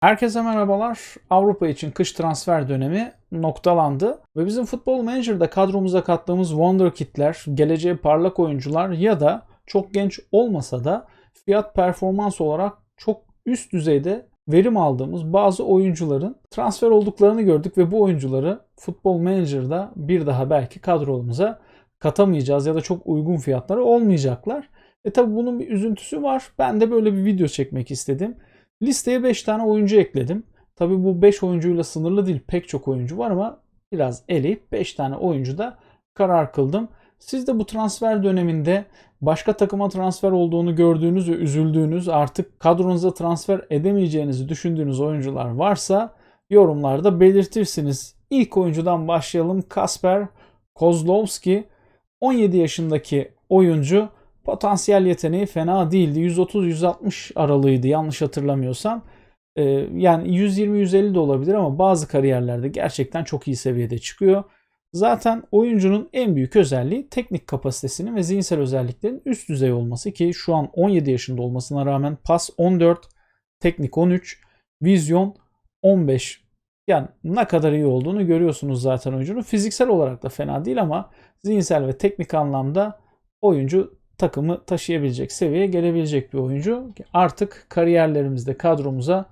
Herkese merhabalar. Avrupa için kış transfer dönemi noktalandı ve bizim Futbol Manager'da kadromuza kattığımız Wonderkid'ler, geleceğe parlak oyuncular ya da çok genç olmasa da fiyat performans olarak çok üst düzeyde verim aldığımız bazı oyuncuların transfer olduklarını gördük ve bu oyuncuları Futbol Manager'da bir daha belki kadromuza katamayacağız ya da çok uygun fiyatları olmayacaklar. E tabi bunun bir üzüntüsü var. Ben de böyle bir video çekmek istedim. Listeye 5 tane oyuncu ekledim. Tabi bu 5 oyuncuyla sınırlı değil. Pek çok oyuncu var ama biraz eleyip 5 tane oyuncu da karar kıldım. Siz de bu transfer döneminde başka takıma transfer olduğunu gördüğünüz ve üzüldüğünüz artık kadronuza transfer edemeyeceğinizi düşündüğünüz oyuncular varsa yorumlarda belirtirsiniz. İlk oyuncudan başlayalım. Kasper Kozlowski 17 yaşındaki oyuncu potansiyel yeteneği fena değildi. 130-160 aralığıydı yanlış hatırlamıyorsam. Ee, yani 120-150 de olabilir ama bazı kariyerlerde gerçekten çok iyi seviyede çıkıyor. Zaten oyuncunun en büyük özelliği teknik kapasitesinin ve zihinsel özelliklerin üst düzey olması ki şu an 17 yaşında olmasına rağmen pas 14, teknik 13, vizyon 15. Yani ne kadar iyi olduğunu görüyorsunuz zaten oyuncunun. Fiziksel olarak da fena değil ama zihinsel ve teknik anlamda oyuncu takımı taşıyabilecek seviyeye gelebilecek bir oyuncu. Artık kariyerlerimizde kadromuza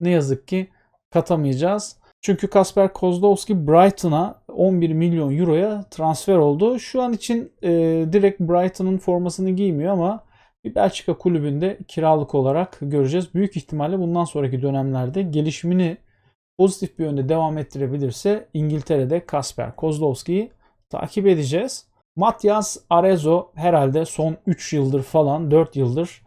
ne yazık ki katamayacağız. Çünkü Kasper Kozlowski Brighton'a 11 milyon euroya transfer oldu. Şu an için e, direkt Brighton'ın formasını giymiyor ama bir Belçika kulübünde kiralık olarak göreceğiz. Büyük ihtimalle bundan sonraki dönemlerde gelişimini pozitif bir yönde devam ettirebilirse İngiltere'de Kasper Kozlowski'yi takip edeceğiz. Matias Arezzo herhalde son 3 yıldır falan 4 yıldır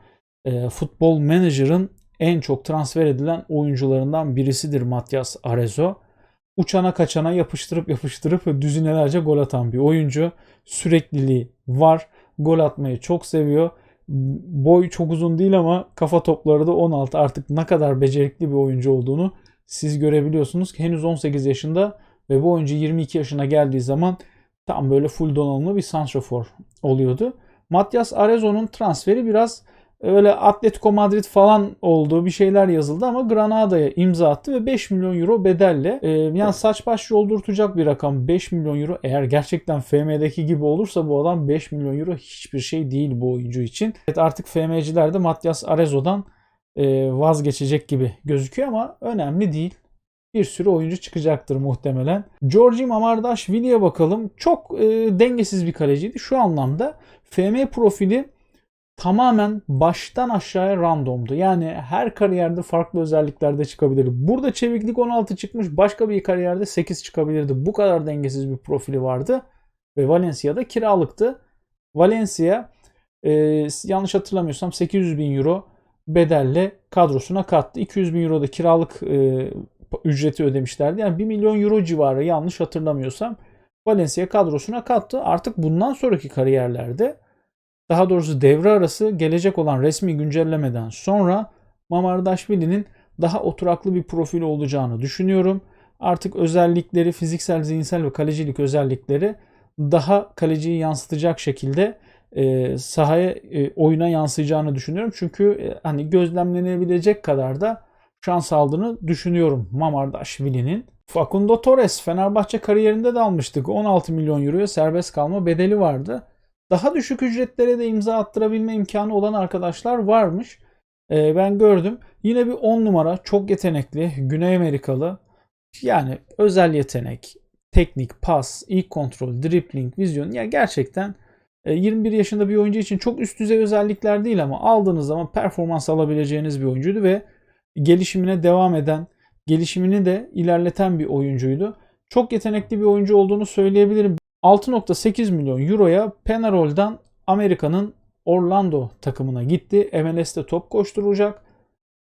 e, futbol menajerın en çok transfer edilen oyuncularından birisidir Matias Arezzo. Uçana kaçana yapıştırıp yapıştırıp düzinelerce gol atan bir oyuncu. Sürekliliği var. Gol atmayı çok seviyor. Boy çok uzun değil ama kafa topları da 16. Artık ne kadar becerikli bir oyuncu olduğunu siz görebiliyorsunuz. Henüz 18 yaşında ve bu oyuncu 22 yaşına geldiği zaman tam böyle full donanımlı bir santrafor oluyordu. Matias Arezzo'nun transferi biraz öyle Atletico Madrid falan olduğu bir şeyler yazıldı ama Granada'ya imza attı ve 5 milyon euro bedelle e, yani saç baş yoldurtacak bir rakam 5 milyon euro eğer gerçekten FM'deki gibi olursa bu adam 5 milyon euro hiçbir şey değil bu oyuncu için. Evet artık FM'ciler de Matias Arezzo'dan e, vazgeçecek gibi gözüküyor ama önemli değil bir sürü oyuncu çıkacaktır muhtemelen. Georgi Mamardashvili'ye bakalım. Çok e, dengesiz bir kaleciydi. Şu anlamda FM profili tamamen baştan aşağıya randomdu. Yani her kariyerde farklı özelliklerde çıkabilir. Burada çeviklik 16 çıkmış. Başka bir kariyerde 8 çıkabilirdi. Bu kadar dengesiz bir profili vardı. Ve Valencia'da kiralıktı. Valencia e, yanlış hatırlamıyorsam 800 bin euro bedelle kadrosuna kattı. 200 bin euro da kiralık e, ücreti ödemişlerdi. Yani 1 milyon euro civarı yanlış hatırlamıyorsam Valencia kadrosuna kattı. Artık bundan sonraki kariyerlerde daha doğrusu devre arası gelecek olan resmi güncellemeden sonra Mamardashvili'nin daha oturaklı bir profil olacağını düşünüyorum. Artık özellikleri, fiziksel, zihinsel ve kalecilik özellikleri daha kaleciyi yansıtacak şekilde e, sahaya, e, oyuna yansıyacağını düşünüyorum. Çünkü e, hani gözlemlenebilecek kadar da şans aldığını düşünüyorum Mamardashvili'nin. Facundo Torres Fenerbahçe kariyerinde de almıştık. 16 milyon euroya serbest kalma bedeli vardı. Daha düşük ücretlere de imza attırabilme imkanı olan arkadaşlar varmış. Ee, ben gördüm. Yine bir 10 numara çok yetenekli Güney Amerikalı. Yani özel yetenek, teknik, pas, ilk kontrol, dribbling, vizyon. Ya gerçekten 21 e, yaşında bir oyuncu için çok üst düzey özellikler değil ama aldığınız zaman performans alabileceğiniz bir oyuncuydu ve gelişimine devam eden, gelişimini de ilerleten bir oyuncuydu. Çok yetenekli bir oyuncu olduğunu söyleyebilirim. 6.8 milyon euroya Penarol'dan Amerika'nın Orlando takımına gitti. MLS'te top koşturacak.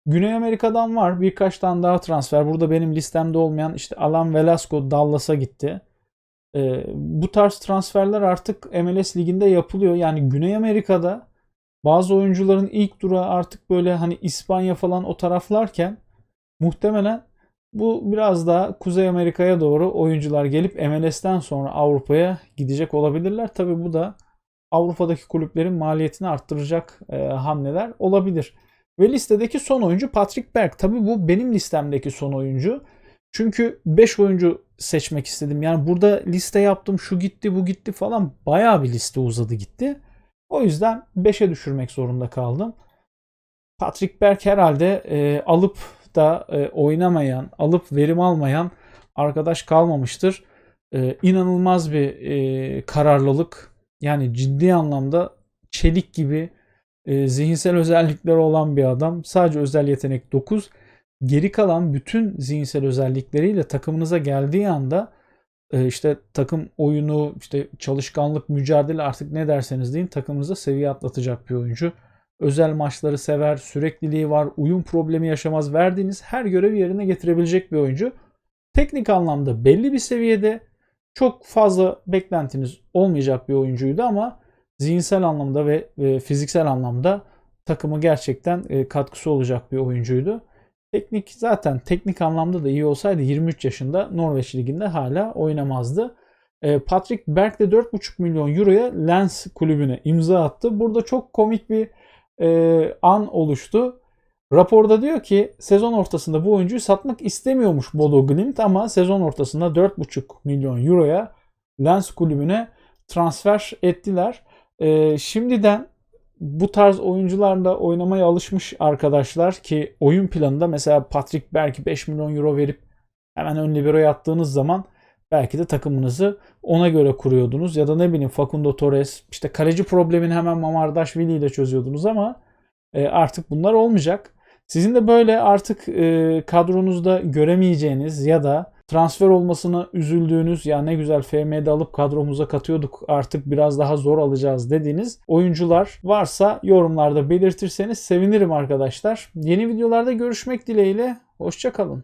Güney Amerika'dan var birkaç tane daha transfer. Burada benim listemde olmayan işte Alan Velasco Dallas'a gitti. Ee, bu tarz transferler artık MLS liginde yapılıyor. Yani Güney Amerika'da bazı oyuncuların ilk durağı artık böyle hani İspanya falan o taraflarken muhtemelen bu biraz daha Kuzey Amerika'ya doğru oyuncular gelip MLS'ten sonra Avrupa'ya gidecek olabilirler. Tabi bu da Avrupa'daki kulüplerin maliyetini arttıracak e, hamleler olabilir. Ve listedeki son oyuncu Patrick Berg. Tabii bu benim listemdeki son oyuncu. Çünkü 5 oyuncu seçmek istedim. Yani burada liste yaptım şu gitti bu gitti falan bayağı bir liste uzadı gitti. O yüzden 5'e düşürmek zorunda kaldım. Patrick Berg herhalde e, alıp da e, oynamayan, alıp verim almayan arkadaş kalmamıştır. E, inanılmaz bir e, kararlılık. Yani ciddi anlamda çelik gibi e, zihinsel özellikleri olan bir adam. Sadece özel yetenek 9. Geri kalan bütün zihinsel özellikleriyle takımınıza geldiği anda işte takım oyunu, işte çalışkanlık, mücadele artık ne derseniz deyin takımınıza seviye atlatacak bir oyuncu. Özel maçları sever, sürekliliği var, uyum problemi yaşamaz. Verdiğiniz her görevi yerine getirebilecek bir oyuncu. Teknik anlamda belli bir seviyede çok fazla beklentiniz olmayacak bir oyuncuydu ama zihinsel anlamda ve, ve fiziksel anlamda takımı gerçekten e, katkısı olacak bir oyuncuydu. Teknik zaten teknik anlamda da iyi olsaydı 23 yaşında Norveç Ligi'nde hala oynamazdı. E, Patrick Berg de 4,5 milyon euroya Lens kulübüne imza attı. Burada çok komik bir e, an oluştu. Raporda diyor ki sezon ortasında bu oyuncuyu satmak istemiyormuş Bodo Glimt ama sezon ortasında 4,5 milyon euroya Lens kulübüne transfer ettiler. E, şimdiden bu tarz oyuncularla oynamaya alışmış arkadaşlar ki oyun planında mesela Patrick Berg 5 milyon euro verip hemen ön libero'ya attığınız zaman belki de takımınızı ona göre kuruyordunuz ya da ne bileyim Facundo Torres işte kaleci problemini hemen Mamardaşvili ile çözüyordunuz ama e, artık bunlar olmayacak. Sizin de böyle artık e, kadronuzda göremeyeceğiniz ya da transfer olmasına üzüldüğünüz ya ne güzel FM'de alıp kadromuza katıyorduk artık biraz daha zor alacağız dediğiniz oyuncular varsa yorumlarda belirtirseniz sevinirim arkadaşlar. Yeni videolarda görüşmek dileğiyle. Hoşçakalın.